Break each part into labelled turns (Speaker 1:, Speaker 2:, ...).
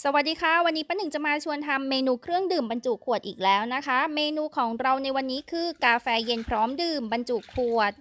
Speaker 1: สวัสดีค่ะ วันนี้ป้าหนึ่งจะมาชวนทำเมนูเครื่องดื่มบรรจุขวดอีกแล้วนะคะ เมนูของเราในวันนี้คือกาแฟเย็นพร้อมดื่มบรรจุขวด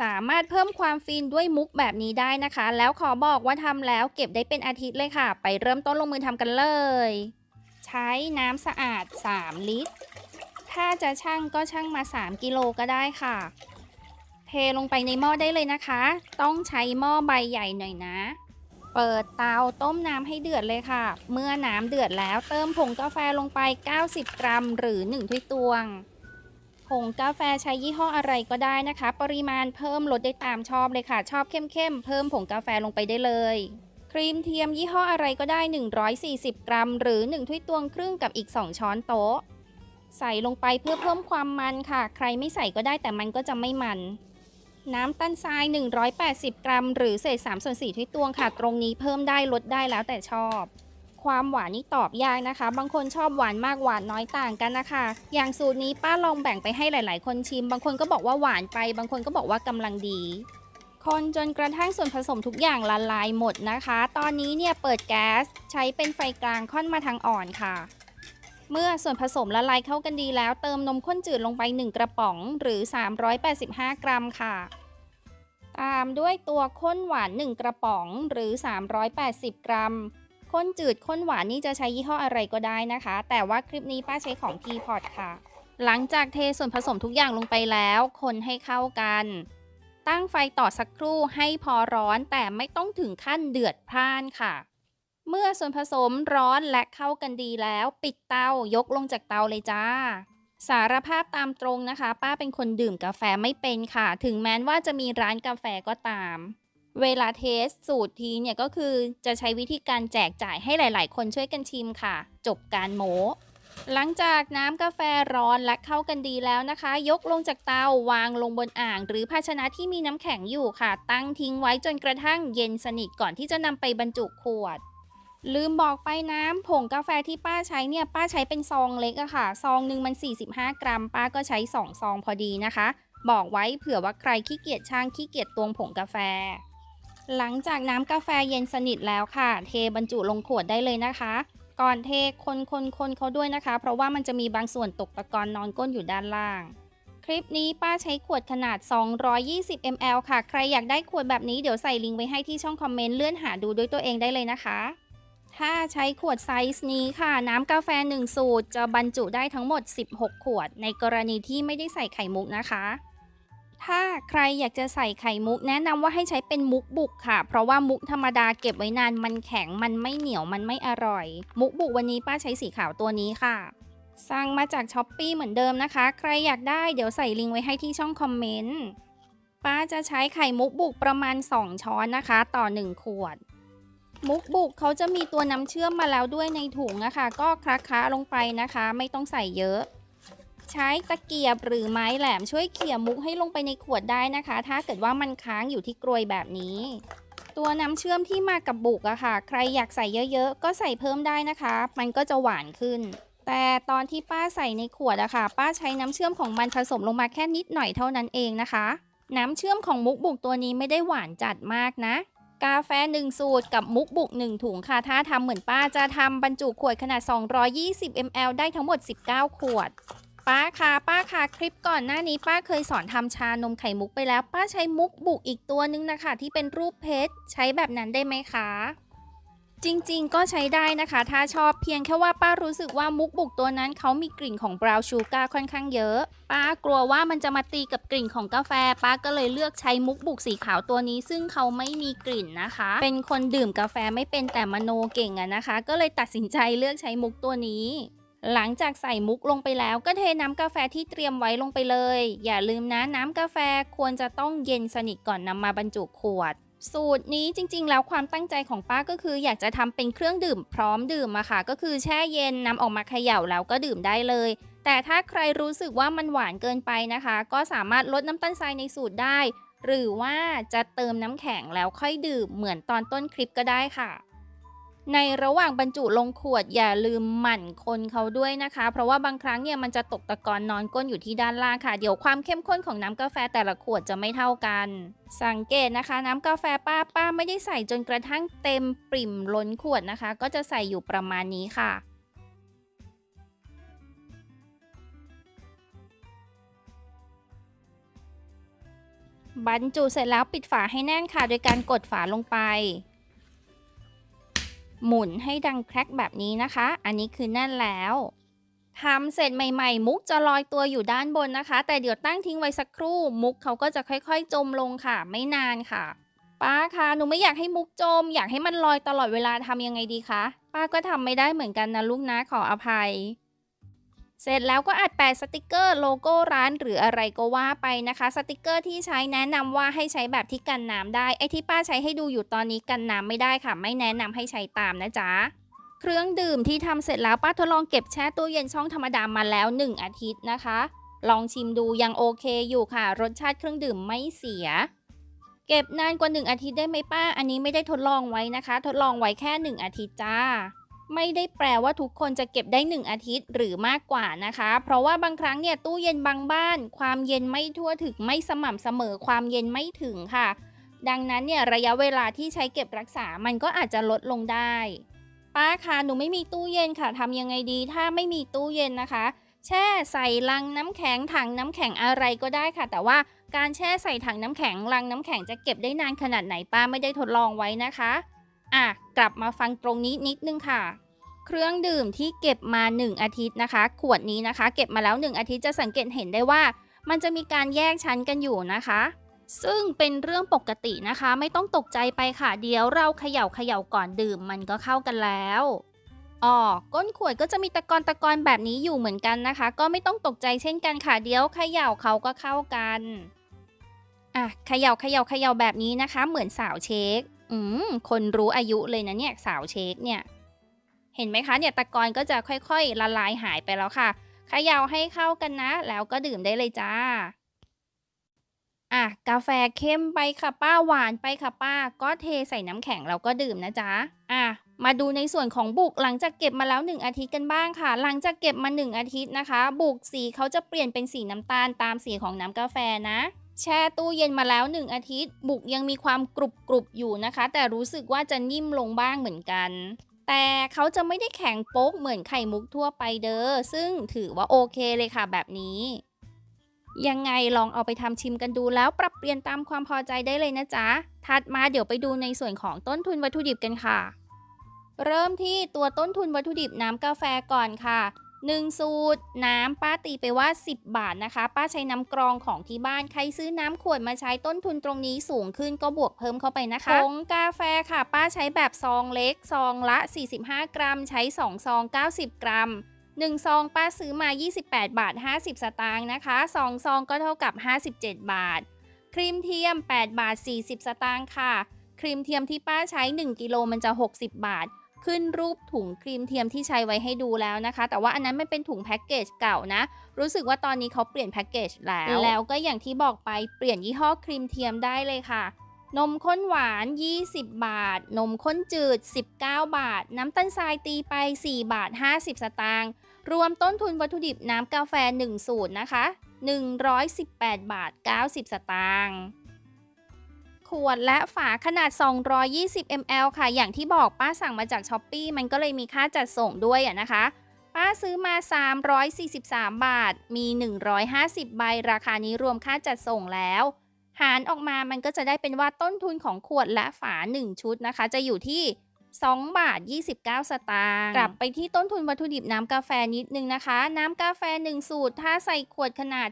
Speaker 1: สามารถเพิ่มความฟินด้วยมุกแบบนี้ได้นะคะ แล้วขอบอกว่าทำแล้วเก็บได้เป็นอาทิตย์เลยค่ะ ไปเริ่มต้นลงมือทำกันเลย ใช้น้ำสะอาด 3 ลิตร ถ้าจะชั่งก็ชั่งมา 3 กิโลก็ได้ค่ะ เทลงไปในหม้อได้เลยนะคะ ต้องใช้หม้อใบใหญ่หน่อยนะ เปิดเตาต้มน้ำให้เดือดเลยค่ะ เมื่อน้ำเดือดแล้วเติมผงกาแฟลงไป 90 กรัม หรือ 1 ถ้วยตวง ผงกาแฟใช้ยี่ห้ออะไรก็ได้นะคะ ปริมาณเพิ่มลดได้ตามชอบเลยค่ะ ชอบเข้มๆ เพิ่มผงกาแฟลงไปได้เลย ครีมเทียมยี่ห้ออะไรก็ได้ 140 กรัม หรือ 1 ถ้วยตวงครึ่งกับอีก 2 ช้อนโต๊ะ ใส่ลงไปเพื่อเพิ่มความมันค่ะ ใครไม่ใส่ก็ได้แต่มันก็จะไม่มัน น้ำตาลทราย 180 กรัม หรือเศษ3ส่วน4ถ้วยตวงค่ะ ตรงนี้เพิ่มได้ลดได้แล้วแต่ชอบ ความหวานนี่ตอบยากนะคะ บางคนชอบหวานมากหวานน้อยต่างกันนะคะ อย่างสูตรนี้ป้าลองแบ่งไปให้หลาย ๆ คนชิม บางคนก็บอกว่าหวานไป บางคนก็บอกว่ากำลังดี คนจนกระทั่งส่วนผสมทุกอย่างละลายหมดนะคะ ตอนนี้เนี่ยเปิดแก๊ส ใช้เป็นไฟกลางค่อนมาทางอ่อนค่ะเมื่อส่วนผสมละลายเข้ากันดีแล้วเติมนมข้นจืดลงไป 1 กระป๋องหรือ 385 กรัมค่ะ ตามด้วยตัวข้นหวาน 1 กระป๋องหรือ 380 กรัม ข้นจืดข้นหวานนี่จะใช้ยี่ห้ออะไรก็ได้นะคะ แต่ว่าคลิปนี้ป้าใช้ของ Teapot ค่ะ หลังจากเทส่วนผสมทุกอย่างลงไปแล้ว คนให้เข้ากัน ตั้งไฟต่อสักครู่ให้พอร้อนแต่ไม่ต้องถึงขั้นเดือดพร่านค่ะ เมื่อส่วนผสมร้อนและเข้ากันดีแล้ว ปิดเตายกลงจากเตาเลยจ้า สารภาพตามตรงนะคะ ป้าเป็นคนดื่มกาแฟไม่เป็นค่ะ ถึงแม้ว่าจะมีร้านกาแฟก็ตาม เวลาเทสสูตรทีเนี่ยก็คือจะใช้วิธีการแจกจ่ายให้หลาย ๆ คนช่วยกันชิมค่ะ จบการโมหลังจากน้ำกาแฟร้อนและเข้ากันดีแล้วนะคะ ยกลงจากเตาวางลงบนอ่าง หรือภาชนะที่มีน้ำแข็งอยู่ค่ะ ตั้งทิ้งไว้จนกระทั่งเย็นสนิทก่อนที่จะนำไปบรรจุขวด ลืมบอกไปน้ำผงกาแฟที่ป้าใช้เนี่ยป้าใช้เป็นซองเล็กอะค่ะ ซองหนึ่งมัน 45 กรัม ป้าก็ใช้ 2 ซองพอดีนะคะ บอกไว้เผื่อว่าใครขี้เกียจช่างขี้เกียจตวงผงกาแฟ หลังจากน้ำกาแฟเย็นสนิทแล้วค่ะ เทบรรจุลงขวดได้เลยนะคะ ก่อนเทคนคนคนเขาด้วยนะคะ เพราะว่ามันจะมีบางส่วนตกตะกอนนอนก้นอยู่ด้านล่าง คลิปนี้ป้าใช้ขวดขนาด 220 ml ค่ะ ใครอยากได้ขวดแบบนี้เดี๋ยวใส่ลิงก์ไว้ให้ที่ช่องคอมเมนต์เลื่อนหาดูด้วยตัวเองได้เลยนะคะ ถ้าใช้ขวดไซส์นี้ค่ะ น้ำกาแฟ 1 สูตร จะบรรจุได้ทั้งหมด 16 ขวด ในกรณีที่ไม่ได้ใส่ไข่มุกนะคะ ถ้าใครอยากจะใส่ไข่มุก แนะนำว่าให้ใช้เป็นมุกบุกค่ะ เพราะว่ามุกธรรมดาเก็บไว้นานมันแข็งมันไม่เหนียวมันไม่อร่อย มุกบุกวันนี้ป้าใช้สีขาวตัวนี้ค่ะสั่งมาจากช้อปปีเหมือนเดิมนะคะ ใครอยากได้เดี๋ยวใส่ลิงก์ไว้ให้ที่ช่องคอมเมนต์ ป้าจะใช้ไข่มุกบุกประมาณ 2 ช้อนนะคะ ต่อ 1 ขวด มุกบุกเขาจะมีตัวน้ำเชื่อมมาแล้วด้วยในถุงนะคะ ก็คละๆลงไปนะคะ ไม่ต้องใส่เยอะ ใช้ตะเกียบหรือไม้แหลมช่วยเขี่ยมุกให้ลงไปในขวดได้นะคะ ถ้าเกิดว่ามันค้างอยู่ที่กรวยแบบนี้ ตัวน้ำเชื่อมที่มากับบุกอะค่ะ ใครอยากใส่เยอะๆ ก็ใส่เพิ่มได้นะคะ มันก็จะหวานขึ้น แต่ตอนที่ป้าใส่ในขวดอะค่ะ ป้าใช้น้ำเชื่อมของมันผสมลงมาแค่นิดหน่อยเท่านั้นเองนะคะ น้ำเชื่อมของมุกบุกตัวนี้ไม่ได้หวานจัดมากนะ กาแฟ 1 สูตร กับมุกบุก 1 ถุงค่ะ ถ้าทำเหมือนป้าจะทำบรรจุขวดขนาด 220 ml ได้ทั้งหมด 19 ขวด ป้าคะป้าคะคลิปก่อนหน้านี้ป้าเคยสอนทำชานมไข่มุกไปแล้ว ป้าใช้มุกบุกอีกตัวนึงนะคะ ที่เป็นรูปเพชร ใช้แบบนั้นได้ไหมคะ จริงๆ ก็ใช้ได้นะคะ ถ้าชอบเพียงแค่ว่าป้ารู้สึกว่ามุกบุกตัวนั้นเขามีกลิ่นของบราวน์ชูการ์ค่อนข้างเยอะ ป้ากลัวว่ามันจะมาตีกับกลิ่นของกาแฟ ป้าก็เลยเลือกใช้มุกบุกสีขาวตัวนี้ ซึ่งเขาไม่มีกลิ่นนะคะ เป็นคนดื่มกาแฟไม่เป็นแต่มโนเก่งอะนะคะ ก็เลยตัดสินใจเลือกใช้มุกตัวนี้หลังจากใส่มุกลงไปแล้วก็เทน้ำกาแฟที่เตรียมไว้ลงไปเลย อย่าลืมนะน้ำกาแฟควรจะต้องเย็นสนิทก่อนนำมาบรรจุขวด สูตรนี้จริงๆ แล้วความตั้งใจของป้าก็คือ อยากจะทำเป็นเครื่องดื่มพร้อมดื่มอะค่ะ ก็คือแช่เย็นนำออกมาเขย่าแล้วก็ดื่มได้เลย แต่ถ้าใครรู้สึกว่ามันหวานเกินไปนะคะ ก็สามารถลดน้ำตาลทรายในสูตรได้ หรือว่าจะเติมน้ำแข็งแล้วค่อยดื่มเหมือนตอนต้นคลิปก็ได้ค่ะ ในระหว่างบรรจุลงขวดอย่าลืมหมั่นคนเขาด้วยนะคะ เพราะว่าบางครั้งเนี่ยมันจะตกตะกอนนอนก้นอยู่ที่ด้านล่างค่ะ เดี๋ยวความเข้มข้นของน้ำกาแฟแต่ละขวดจะไม่เท่ากัน สังเกตนะคะ น้ำกาแฟป้าป้าไม่ได้ใส่จนกระทั่งเต็มปริ่มล้นขวดนะคะ ก็จะใส่อยู่ประมาณนี้ค่ะบรรจุเสร็จแล้วปิดฝาให้แน่นค่ะ โดยการกดฝาลงไป หมุนให้ดังแครกแบบนี้นะคะ อันนี้คือแน่นแล้วทำเสร็จใหม่ ๆ มุกจะลอยตัวอยู่ด้านบนนะคะ แต่เดี๋ยวตั้งทิ้งไว้สักครู่ มุกเขาก็จะค่อยๆ จมลงค่ะ ไม่นานค่ะ ป้าคะหนูไม่อยากให้มุกจม อยากให้มันลอยตลอดเวลาทำยังไงดีคะป้าก็ทำไม่ได้เหมือนกันนะลูกนะขออภัย เสร็จแล้วก็อัดแปะสติกเกอร์โลโก้ร้านหรืออะไรก็ว่าไปนะคะ สติกเกอร์ที่ใช้แนะนำว่าให้ใช้แบบที่กันน้ำได้ไอที่ป้าใช้ให้ดูอยู่ตอนนี้กันน้ำไม่ได้ค่ะ ไม่แนะนำให้ใช้ตามนะจ๊ะเครื่องดื่มที่ทำเสร็จแล้วป้าทดลองเก็บแช่ตู้เย็นช่องธรรมดามาแล้ว 1 อาทิตย์นะคะ ลองชิมดูยังโอเคอยู่ค่ะ รสชาติเครื่องดื่มไม่เสีย เก็บนานกว่า 1 อาทิตย์ได้ไหมป้า อันนี้ไม่ได้ทดลองไว้นะคะ ทดลองไว้แค่ 1 อาทิตย์จ้า ไม่ได้แปลว่าทุกคนจะเก็บได้ 1 อาทิตย์หรือมากกว่านะคะ เพราะว่าบางครั้งเนี่ยตู้เย็นบางบ้าน ความเย็นไม่ทั่วถึงไม่สม่ำเสมอความเย็นไม่ถึงค่ะ ดังนั้นเนี่ยระยะเวลาที่ใช้เก็บรักษามันก็อาจจะลดลงได้ ป้าคะหนูไม่มีตู้เย็นค่ะทำยังไงดี ถ้าไม่มีตู้เย็นนะคะ แช่ใส่ลังน้ำแข็งถังน้ำแข็งอะไรก็ได้ค่ะ แต่ว่าการแช่ใส่ถังน้ำแข็งลังน้ำแข็งจะเก็บได้นานขนาดไหนป้าไม่ได้ทดลองไว้นะคะ อะกลับมาฟังตรงนี้นิดนึงค่ะ เครื่องดื่มที่เก็บมา 1 อาทิตย์นะคะ ขวดนี้นะคะ เก็บมาแล้ว 1 อาทิตย์จะสังเกตเห็นได้ว่า มันจะมีการแยกชั้นกันอยู่นะคะ ซึ่งเป็นเรื่องปกตินะคะ ไม่ต้องตกใจไปค่ะ เดี๋ยวเราเขย่าเขย่าก่อนดื่มมันก็เข้ากันแล้วอ๋อก้นขวดก็จะมีตะกอนตะกอนแบบนี้อยู่เหมือนกันนะคะ ก็ไม่ต้องตกใจเช่นกันค่ะ เดี๋ยวเขย่าเขาก็เข้ากันอะเขย่าเขย่าเขย่าแบบนี้นะคะ เหมือนสาวเช็ค อืม คนรู้อายุเลยนะเนี่ยสาวเชคเนี่ย เห็นไหมคะเนี่ยตะกอนก็จะค่อยๆ ละลายหายไปแล้วค่ะขย่าให้เข้ากันนะ แล้วก็ดื่มได้เลยจ้า อะ กาแฟเข้มไปค่ะป้าหวานไปค่ะป้า ก็เทใส่น้ำแข็งแล้วก็ดื่มนะจ๊ะ อะ มาดูในส่วนของบุกหลังจากเก็บมาแล้ว 1 อาทิตย์กันบ้างค่ะ หลังจากเก็บมา 1 อาทิตย์นะคะ บุกสีเขาจะเปลี่ยนเป็นสีน้ำตาลตามสีของน้ำกาแฟนะ แช่ตู้เย็นมาแล้ว 1 อาทิตย์ บุกยังมีความกรุบกรุบอยู่นะคะ แต่รู้สึกว่าจะนิ่มลงบ้างเหมือนกัน แต่เขาจะไม่ได้แข็งโป๊กเหมือนไข่มุกทั่วไปเด้อซึ่งถือว่าโอเคเลยค่ะแบบนี้ ยังไงลองเอาไปทำชิมกันดูแล้วปรับเปลี่ยนตามความพอใจได้เลยนะจ๊ะ ถัดมาเดี๋ยวไปดูในส่วนของต้นทุนวัตถุดิบกันค่ะ เริ่มที่ตัวต้นทุนวัตถุดิบน้ำกาแฟก่อนค่ะ 1 สูตร น้ำป้าตีไปว่า 10 บาทนะคะ ป้าใช้น้ำกรองของที่บ้านใครซื้อน้ำขวดมาใช้ต้นทุนตรงนี้สูงขึ้นก็บวกเพิ่มเข้าไปนะคะผงกาแฟค่ะ ป้าใช้แบบซองเล็ก ซองละ 45 กรัม ใช้ 2 ซอง 90 กรัม1ซองป้าซื้อมา 28 บาท 50 สตางค์นะคะ2ซองก็เท่ากับ 57 บาท ครีมเทียม 8 บาท 40 สตางค์ค่ะ ครีมเทียมที่ป้าใช้ 1 กิโลมันจะ 60 บาท ขึ้นรูปถุงครีมเทียมที่ใช้ไว้ให้ดูแล้วนะคะ แต่ว่าอันนั้นไม่เป็นถุงแพ็กเกจเก่านะ รู้สึกว่าตอนนี้เขาเปลี่ยนแพ็กเกจแล้ว แล้วก็อย่างที่บอกไปเปลี่ยนยี่ห้อครีมเทียมได้เลยค่ะ นมข้นหวาน 20 บาท นมข้นจืด 19 บาท น้ำตาลทรายตีไป 4 บาท 50 สตางค์รวมต้นทุนวัตถุดิบน้ำกาแฟ 1 สูตรนะคะ 118 บาท 90 สตางค์ ขวดและฝาขนาด 220 ml ค่ะ อย่างที่บอกป้าสั่งมาจากช้อปปีมันก็เลยมีค่าจัดส่งด้วยอะนะคะ ป้าซื้อมา 343 บาท มี 150 ใบราคานี้รวมค่าจัดส่งแล้ว หารออกมามันก็จะได้เป็นว่าต้นทุนของขวดและฝา 1 ชุดนะคะ จะอยู่ที่2 บาท 29 สตางค์กลับไปที่ต้นทุนวัตถุดิบน้ำกาแฟนิดนึงนะคะ น้ำกาแฟ 1 สูตร ถ้าใส่ขวดขนาด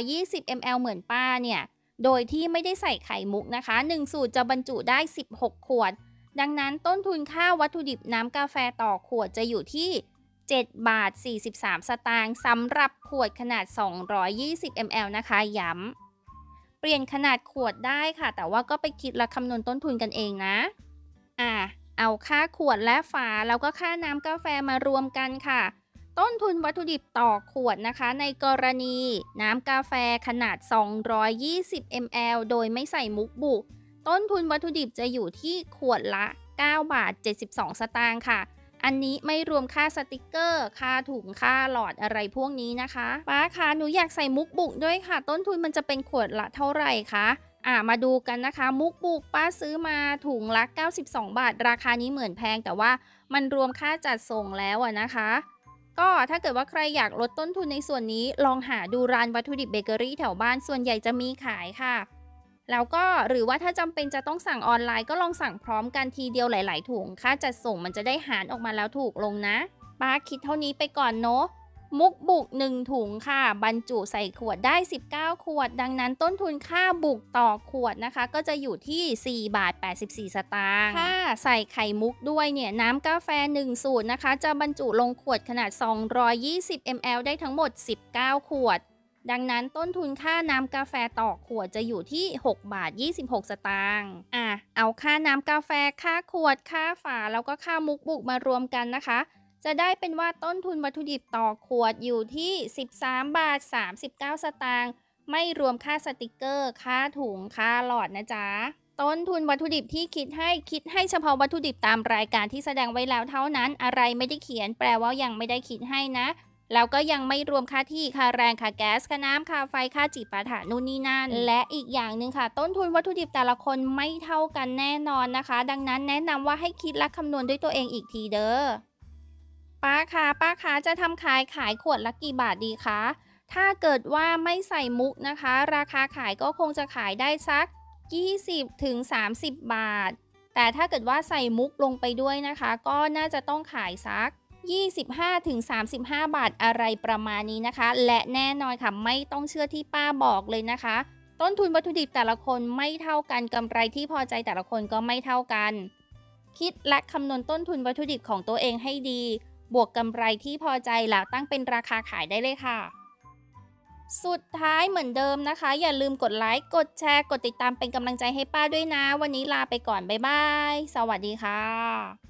Speaker 1: 220 ml เหมือนป้าเนี่ย โดยที่ไม่ได้ใส่ไข่มุกนะคะ 1 สูตรจะบรรจุได้ 16 ขวด ดังนั้นต้นทุนค่าวัตถุดิบน้ำกาแฟต่อขวดจะอยู่ที่ 7 บาท 43 สตางค์สำหรับขวดขนาด 220 ml นะคะ ย้ำเปลี่ยนขนาดขวดได้ค่ะ แต่ว่าก็ไปคิดและคำนวณต้นทุนกันเองนะ อะเอาค่าขวดและฝาแล้วก็ค่าน้ำกาแฟมารวมกันค่ะ ต้นทุนวัตถุดิบต่อขวดนะคะ ในกรณีน้ำกาแฟขนาด 220 ml โดยไม่ใส่มุกบุก ต้นทุนวัตถุดิบจะอยู่ที่ขวดละ 9 บาท 72 สตางค์ค่ะ อันนี้ไม่รวมค่าสติกเกอร์ ค่าถุงค่าหลอดอะไรพวกนี้นะคะป้าคะหนูอยากใส่มุกบุกด้วยค่ะ ต้นทุนมันจะเป็นขวดละเท่าไหร่คะอ่ามาดูกันนะคะ มุกบุกป้าซื้อมาถุงละ 92 บาท ราคานี้เหมือนแพงแต่ว่ามันรวมค่าจัดส่งแล้วอะนะคะ ก็ถ้าเกิดว่าใครอยากลดต้นทุนในส่วนนี้ ลองหาดูร้านวัตถุดิบเบเกอรี่แถวบ้านส่วนใหญ่จะมีขายค่ะ แล้วก็หรือว่าถ้าจำเป็นจะต้องสั่งออนไลน์ก็ลองสั่งพร้อมกันทีเดียวหลาย ๆ ถุง ค่าจัดส่งมันจะได้หารออกมาแล้วถูกลงนะป้าคิดเท่านี้ไปก่อนเนาะ มุกบุก 1 ถุงค่ะ บรรจุใส่ขวดได้ 19 ขวด ดังนั้นต้นทุนค่าบุกต่อขวดนะคะ ก็จะอยู่ที่ 4 บาท 84 สตางค์ถ้าใส่ไข่มุกด้วยเนี่ยน้ำกาแฟ 1 สูตรนะคะ จะบรรจุลงขวดขนาด 220 ml ได้ทั้งหมด 19 ขวดดังนั้นต้นทุนค่าน้ำกาแฟต่อขวดจะอยู่ที่ 6 บาท 26 สตางค์อะ เอาค่าน้ำกาแฟ ค่าขวด ค่าฝา แล้วก็ค่ามุกบุกมารวมกันนะคะ จะได้เป็นว่าต้นทุนวัตถุดิบต่อขวดอยู่ที่ 13 บาท 39 สตางค์ไม่รวมค่าสติกเกอร์ ค่าถุง ค่าหลอดนะจ๊ะ ต้นทุนวัตถุดิบที่คิดให้คิดให้เฉพาะวัตถุดิบตามรายการที่แสดงไว้แล้วเท่านั้น อะไรไม่ได้เขียน แปลว่ายังไม่ได้คิดให้นะ แล้วก็ยังไม่รวมค่าที่ ค่าแรง ค่าแก๊ส ค่าน้ำ ค่าไฟ ค่าจิปาถะนู่นนี่นั่น และอีกอย่างหนึ่งค่ะ ต้นทุนวัตถุดิบแต่ละคนไม่เท่ากันแน่นอนนะคะ ดังนั้นแนะนำว่าให้คิดและคำนวณด้วยตัวเองอีกทีเด้อ ป้าคะป้าคะจะทำขายขายขวดละกี่บาทดีคะถ้าเกิดว่าไม่ใส่มุกนะคะ ราคาขายก็คงจะขายได้สัก 20ถึง30 บาท แต่ถ้าเกิดว่าใส่มุกลงไปด้วยนะคะ ก็น่าจะต้องขายสัก 25ถึง35 บาทอะไรประมาณนี้นะคะ และแน่นอนค่ะไม่ต้องเชื่อที่ป้าบอกเลยนะคะ ต้นทุนวัตถุดิบแต่ละคนไม่เท่ากันกำไรที่พอใจแต่ละคนก็ไม่เท่ากัน คิดและคำนวณต้นทุนวัตถุดิบของตัวเองให้ดี บวกกำไรที่พอใจแล้วตั้งเป็นราคาขายได้เลยค่ะ สุดท้ายเหมือนเดิมนะคะ อย่าลืมกดไลค์ กดแชร์ กดติดตามเป็นกำลังใจให้ป้าด้วยนะ วันนี้ลาไปก่อน บ๊ายบาย สวัสดีค่ะ